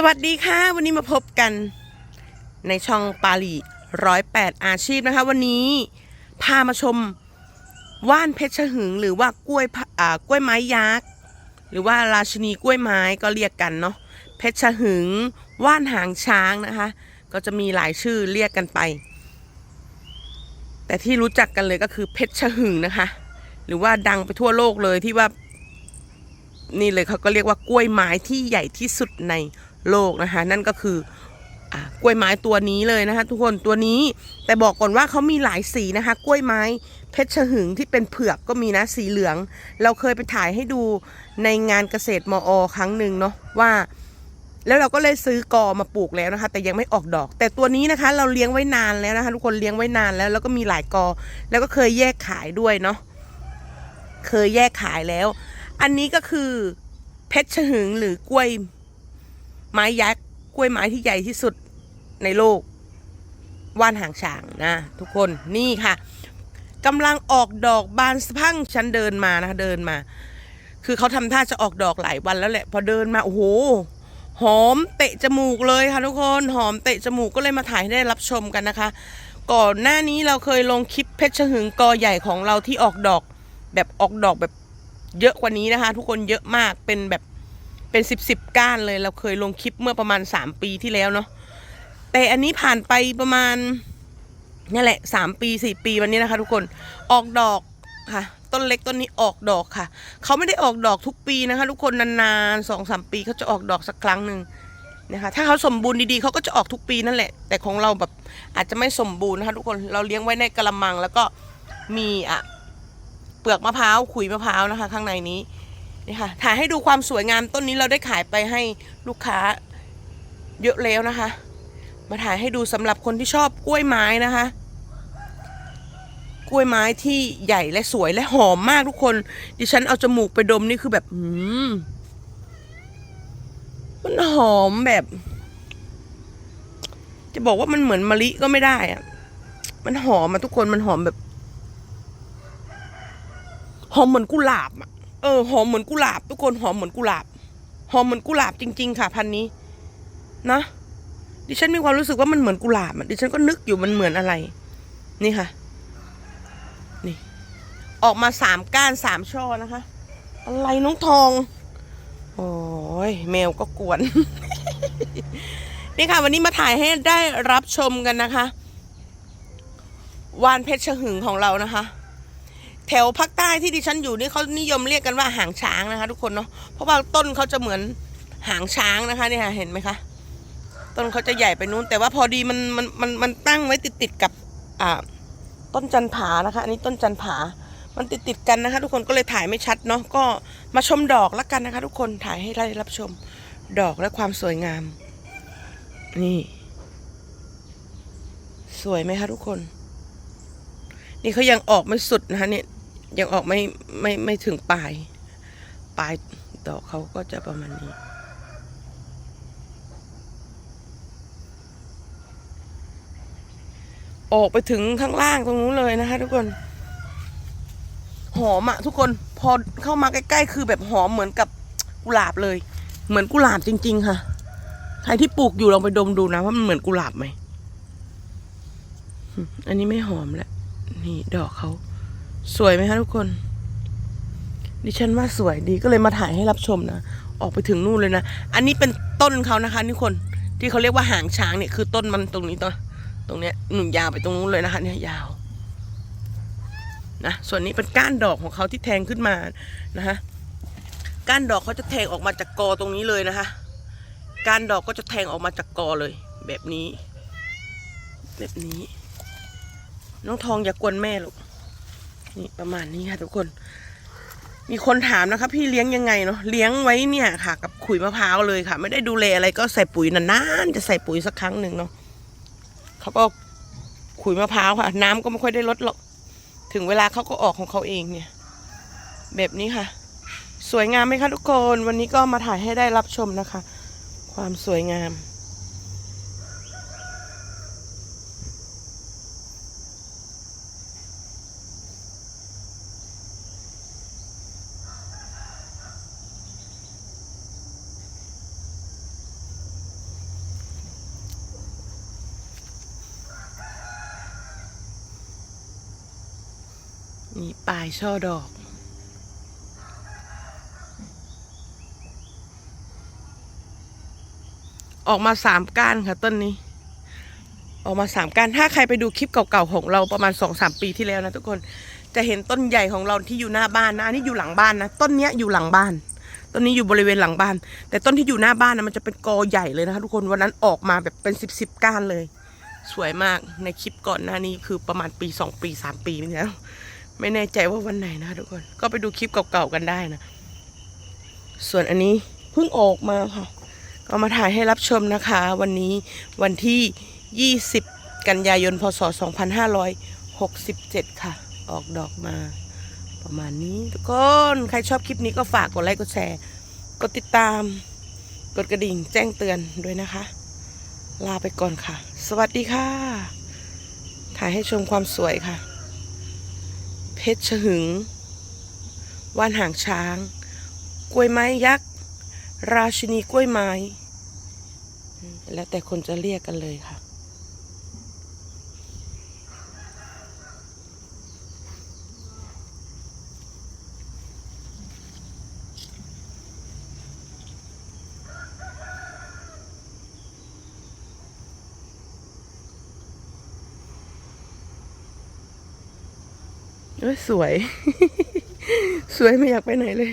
สวัสดีค่ะ วันนี้มาพบกันในช่องปาลีร้อยแปดอาชีพนะคะ วันนี้พามาชมว่านเพชรหึง หรือว่ากล้วยอ่ากล้วยไม้ยักษ์หรือว่าราชินีกล้วยไม้ก็เรียกกันเนาะเพชรหึงว่านหางช้างนะคะ ก็จะมีหลายชื่อเรียกกันไป แต่ที่รู้จักกันเลยก็คือเพชรหึงนะคะ หรือว่าดังไปทั่วโลกเลยที่ว่า นี่เลยเขาก็เรียกว่ากล้วยไม้ที่ใหญ่ที่สุดใน โลกนะคะ นั่นก็คืออกล้วยไม้ตัวนี้เลยนะคะ ทุกคนตัวนี้แต่บอกก่อนว่าเขามีหลายสีนะคะ กล้วยไม้เพชรหึงที่เป็นเผือกก็มีนะสีเหลือง เราเคยไปถ่ายให้ดูในงานเกษตรมอ ครั้งหนึ่งเนาะว่า แล้วเราก็เลยซื้อกอมาปลูกแล้วนะคะ แต่ยังไม่ออกดอก แต่ตัวนี้นะคะ เราเลี้ยงไว้นานแล้วนะคะทุกคนเลี้ยงไว้นานแล้วแล้วก็มีหลายกอ แล้วก็เคยแยกขายด้วยเนาะเคยแยกขายแล้ว อันนี้ก็คือเพชรฉหึงหรือกล้วย ไม้ยักษ์กล้วยไม้ที่ใหญ่ที่สุดในโลก ว่านหางช้างนะทุกคนนี่ค่ะกำลังออกดอกบานสะพั่งฉันเดินมานะคะเดินมา คือเขาทำท่าจะออกดอกหลายวันแล้วแหละ พอเดินมาโอ้โหหอมเตะจมูกเลยค่ะทุกคนหอมเตะจมูกก็เลยมาถ่ายให้ได้รับชมกันนะคะ ก่อนหน้านี้เราเคยลงคลิปเพชรหึงกอใหญ่ของเราที่ออกดอก แบบออกดอกแบบเยอะกว่านี้นะคะ ทุกคนเยอะมากเป็นแบบ เป็นสิบสิบก้านเลยเราเคยลงคลิปเมื่อประมาณสามปีที่แล้วเนาะแต่อันนี้ผ่านไปประมาณนี่แหละสามปีสี่ปีวันนี้นะคะ ทุกคนออกดอกค่ะ ต้นเล็กต้นนี้ออกดอกค่ะเขาไม่ได้ออกดอกทุกปีนะคะ ทุกคนนานๆสองสามปีเขาจะออกดอกสักครั้งหนึ่งนะคะถ้าเขาสมบูรณ์ดีๆเขาก็จะออกทุกปีนั่นแหละ แต่ของเราแบบอาจจะไม่สมบูรณ์นะคะ ทุกคนเราเลี้ยงไว้ในกระมังแล้วก็มีอะเปลือกมะพร้าวขุยมะพร้าวนะคะ ข้างในนี้ นี่ค่ะ ถ่ายให้ดูความสวยงามต้นนี้เราได้ขายไปให้ลูกค้าเยอะแล้วนะคะ มาถ่ายให้ดูสำหรับคนที่ชอบกล้วยไม้นะคะ กล้วยไม้ที่ใหญ่และสวยและหอมมากทุกคน ดิฉันเอาจมูกไปดมนี่คือแบบอืมมันหอมแบบ จะบอกว่ามันเหมือนมะลิก็ไม่ได้อะมันหอมมาทุกคนมันหอมแบบ หอมเหมือนกุหลาบอะ เออหอมเหมือนกุหลาบ ทุกคนหอมเหมือนกุหลาบ หอมเหมือนกุหลาบจริง ๆ ค่ะ พันนี้ นะดิฉันมีความรู้สึกว่ามันเหมือนกุหลาบดิฉันก็นึกอยู่มันเหมือนอะไร นี่ค่ะ นี่ ออกมาสามก้านสามช่อนะคะ อะไรน้องทอง โอ้ยแมวก็กวน นี่ค่ะ วันนี้มาถ่ายให้ได้รับชมกันนะคะ วานเพชรฉหึงของเรานะคะ แถวภาคใต้ที่ดิฉันอยู่นี่เขานิยมเรียกกันว่าหางช้างนะคะ ทุกคนเนาะเพราะว่าต้นเขาจะเหมือนหางช้างนะคะเนี่ยเห็นไหมคะต้นเขาจะใหญ่ไปนู้น แต่ว่าพอดีมันมันมันมันตั้งไว้ติดติดกับอ่าต้นจันผานะคะ อันนี้ต้นจันผา มันติดติดกันนะคะ ทุกคนก็เลยถ่ายไม่ชัดเนาะก็มาชมดอกแล้วกันนะคะ ทุกคนถ่ายให้ได้รับชมดอกและความสวยงาม นี่ สวยไหมคะทุกคน นี่เขายังออกไม่สุดนะคะเนี่ย ยังออกไม่ไม่ไม่ถึงปลาย ปลายดอกเขาก็จะประมาณนี้ ออกไปถึงข้างล่างตรงนู้นเลยนะคะทุกคนหอมอะทุกคนพอเข้ามาใกล้ๆ คือแบบหอมเหมือนกับกุหลาบเลย เหมือนกุหลาบจริง ๆ ค่ะ ใครที่ปลูกอยู่ลองไปดมดูนะว่ามันเหมือนกุหลาบไหมอืมอันนี้ไม่หอมแล้วนี่ดอกเขา สวยไหมคะทุกคน ดิฉันว่าสวยดีก็เลยมาถ่ายให้รับชมนะออกไปถึงนู่นเลยนะ อันนี้เป็นต้นเขานะคะทุกคนที่เขาเรียกว่าหางช้างเนี่ยคือต้นมันตรงนี้ต้นตรงเนี้ยหนุนยาวไปตรงนู้นเลยนะคะ เนี่ยยาวนะส่วนนี้เป็นก้านดอกของเขาที่แทงขึ้นมานะคะก้านดอกเขาจะแทงออกมาจากกอตรงนี้เลยนะคะ ก้านดอกก็จะแทงออกมาจากกอเลย แบบนี้ แบบนี้ น้องทองอย่ากวนแม่ลูก นี่ประมาณนี้ค่ะทุกคน มีคนถามนะคะพี่เลี้ยงยังไงเนาะเลี้ยงไว้เนี่ยค่ะ กับขุยมะพร้าวเลยค่ะ ไม่ได้ดูแลอะไรก็ใส่ปุ๋ยนานๆจะใส่ปุ๋ยสักครั้งหนึ่งเนาะเขาก็ขุยมะพร้าวค่ะ น้ำก็ไม่ค่อยได้ลดหรอกถึงเวลาเขาก็ออกของเขาเองเนี่ย แบบนี้ค่ะ สวยงามไหมคะทุกคน วันนี้ก็มาถ่ายให้ได้รับชมนะคะ ความสวยงาม นี่ปลายช่อดอก ออกมาสามก้านค่ะต้นนี้ ออกมาสามก้านถ้าใครไปดูคลิปเก่าๆของเราประมาณสองสามปีที่แล้วนะทุกคนจะเห็นต้นใหญ่ของเราที่อยู่หน้าบ้านนะอันนี้อยู่หลังบ้านนะต้นเนี้ยอยู่หลังบ้านต้นนี้อยู่บริเวณหลังบ้าน แต่ต้นที่อยู่หน้าบ้านนะมันจะเป็นกอใหญ่เลยนะคะทุกคนวันนั้นออกมาแบบเป็นสิบสิบก้านเลย สวยมากในคลิปก่อนหน้านี้คือประมาณปีสองปีสามปีนี่แล้ว ไม่แน่ใจว่าวันไหนนะทุกคน ก็ไปดูคลิปเก่าๆกันได้นะ ส่วนอันนี้เพิ่งออกมาค่ะ ก็มาถ่ายให้รับชมนะคะ วันนี้วันที่ 20 กันยายน พศ 2567 ค่ะ ออกดอกมา ประมาณนี้ทุกคน ใครชอบคลิปนี้ก็ฝากกดไลค์กดแชร์ กดติดตาม กดกระดิ่งแจ้งเตือนด้วยนะคะ ลาไปก่อนค่ะ สวัสดีค่ะ ถ่ายให้ชมความสวยค่ะ ชรฉหึงว่านหางช้าง กล้วยไม้ยักษ์ ราชินีกล้วยไม้ แล้วแต่คนจะเรียกกันเลยค่ะ สวย สวยไม่อยากไปไหนเลย